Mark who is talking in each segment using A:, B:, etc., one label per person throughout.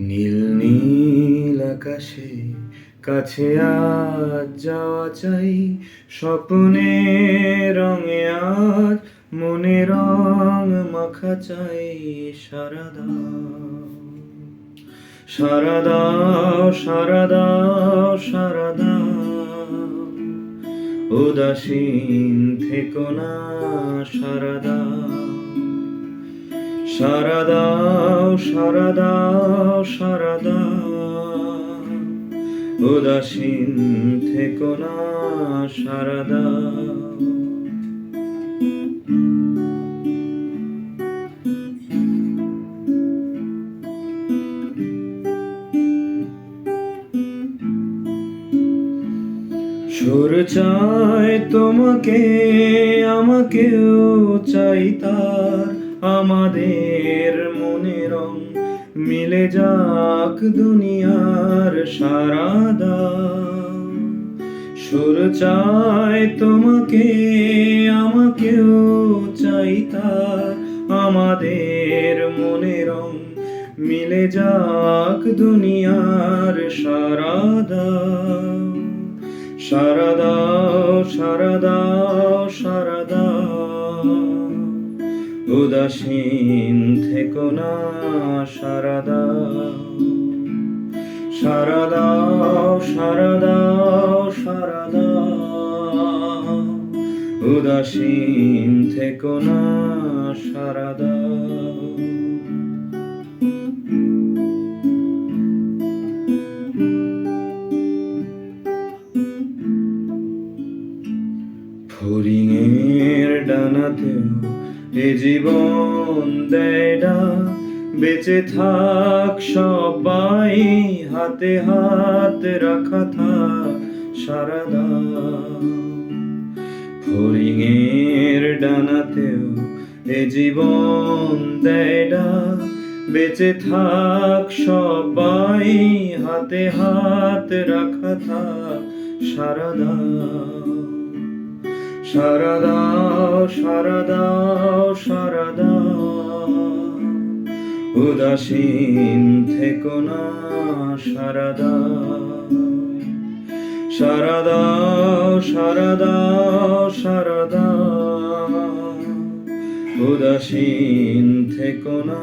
A: নীল নীল আকাশে কাছে আজ যাওয়া চাই, স্বপ্নে রঙে আজ মনে রং মাখা চাই সারা দাও সারা দাও সারা দাও সারা দাও উদাসীন থেকো না সারা দাও সারা দাও সারা উদাসীন থেকো না সারা সুর চাই তোমাকে আমাকেও চাই তার। আমাদের মনে রং মিলে যাক দুনিয়ার সারা দাও সুর চাই তোমাকে, আমাকেও চাই তার। আমাদের মনে রং মিলে যাক দুনিয়ার সারা দাও সারা দাও সারা দাও সারা দাও। উদাসীন থেকো না সারাদা। সারাদাও সারাদাও সারাদা। উদাসীন থেকো না সারা ডানাতেও এ জীবন দেয় ডাক, বেঁচে থাক সবাই হাতে হাত রাখা থাক সারা দাও ফড়িংয়ের ডানাতেও এ জীবন দেয় ডাক, বেঁচে থাক সবাই হাতে হাত রাখা থাক সারা দাও সারা দাও সারা দাও সারা দাও উদাসীন থেকো না সারা দাও সারা দাও সারা দাও উদাসীন থেকো না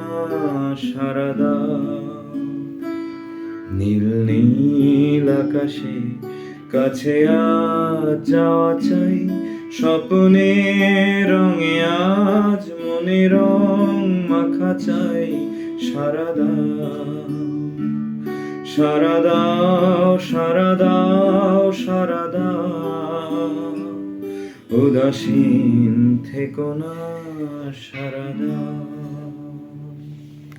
A: সারা দাও নীল নীল আকাশে কাছে আজ যাওয়া চাই। স্বপ্নে রঙে আজ মনে রং মাখা চাই সারাদা। সারাদা সারা দাও সারা দাও সারা দাও উদাসীন থেকো না সারা দাও